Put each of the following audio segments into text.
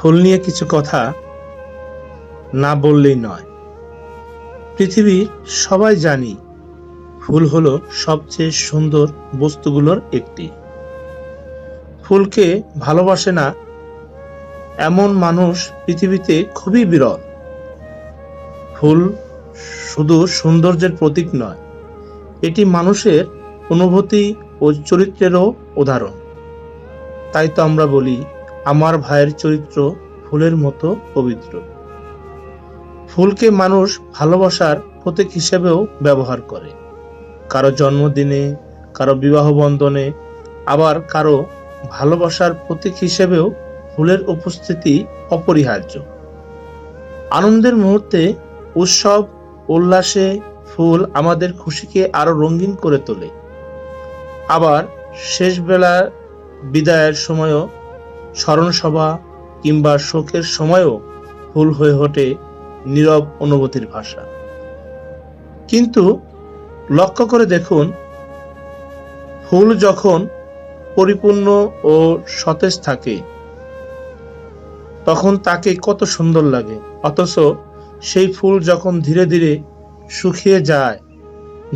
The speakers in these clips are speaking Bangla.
ফুল নিয়ে কিছু কথা না বললেই নয়। পৃথিবীর সবাই জানি ফুল হলো সবচেয়ে সুন্দর বস্তুগুলোর একটি। ফুলকে ভালোবাসে না এমন মানুষ পৃথিবীতে খুবই বিরল। ফুল শুধু সৌন্দর্যের প্রতীক নয়, এটি মানুষের অনুভূতি ও চরিত্রেরও উদাহরণ। তাই তো আমরা বলি আমার ভাইয়ের চরিত্র ফুলের মতো পবিত্র। ফুলকে মানুষ ভালোবাসার প্রতীক হিসেবেও ব্যবহার করে। কারও জন্মদিনে, কারও বিবাহ বন্ধনে, আবার কারও ভালোবাসার প্রতীক হিসেবেও ফুলের উপস্থিতি অপরিহার্য। আনন্দের মুহূর্তে, উৎসব, উল্লাসে ফুল আমাদের খুশিকে আরও রঙিন করে তোলে। আবার শেষ বেলা বিদায়ের সময়ও স্মরণসভা কিংবা শোকের সময়ও ফুল হয়ে ওঠে নীরব অনুভূতির ভাষা। কিন্তু লক্ষ্য করে দেখুন ফুল যখন পরিপূর্ণ ও সতেজ থাকে, তখন তাকে কত সুন্দর লাগে। অথচ সেই ফুল যখন ধীরে ধীরে শুকিয়ে যায়,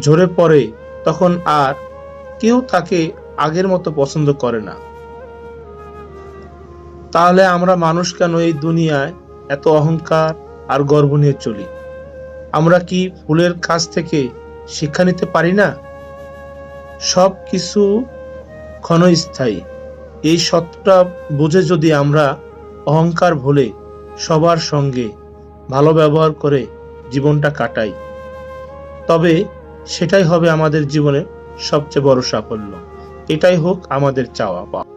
ঝরে পড়ে, তখন আর কেউ তাকে আগের মতো পছন্দ করে না। তাহলে আমরা মানুষ কেন এই দুনিয়ায় এত অহংকার আর গর্ব নিয়ে চলি? আমরা কি ফুলের কাছ থেকে শিক্ষা নিতে পারি না? সব কিছু ক্ষণস্থায়ী। এই সত্যটা বুঝে যদি আমরা অহংকার ভুলে সবার সঙ্গে ভালো ব্যবহার করে জীবনটা কাটাই, তবে সেটাই হবে আমাদের জীবনে সবচেয়ে বড় সাফল্য। এটাই হোক আমাদের চাওয়া পাওয়া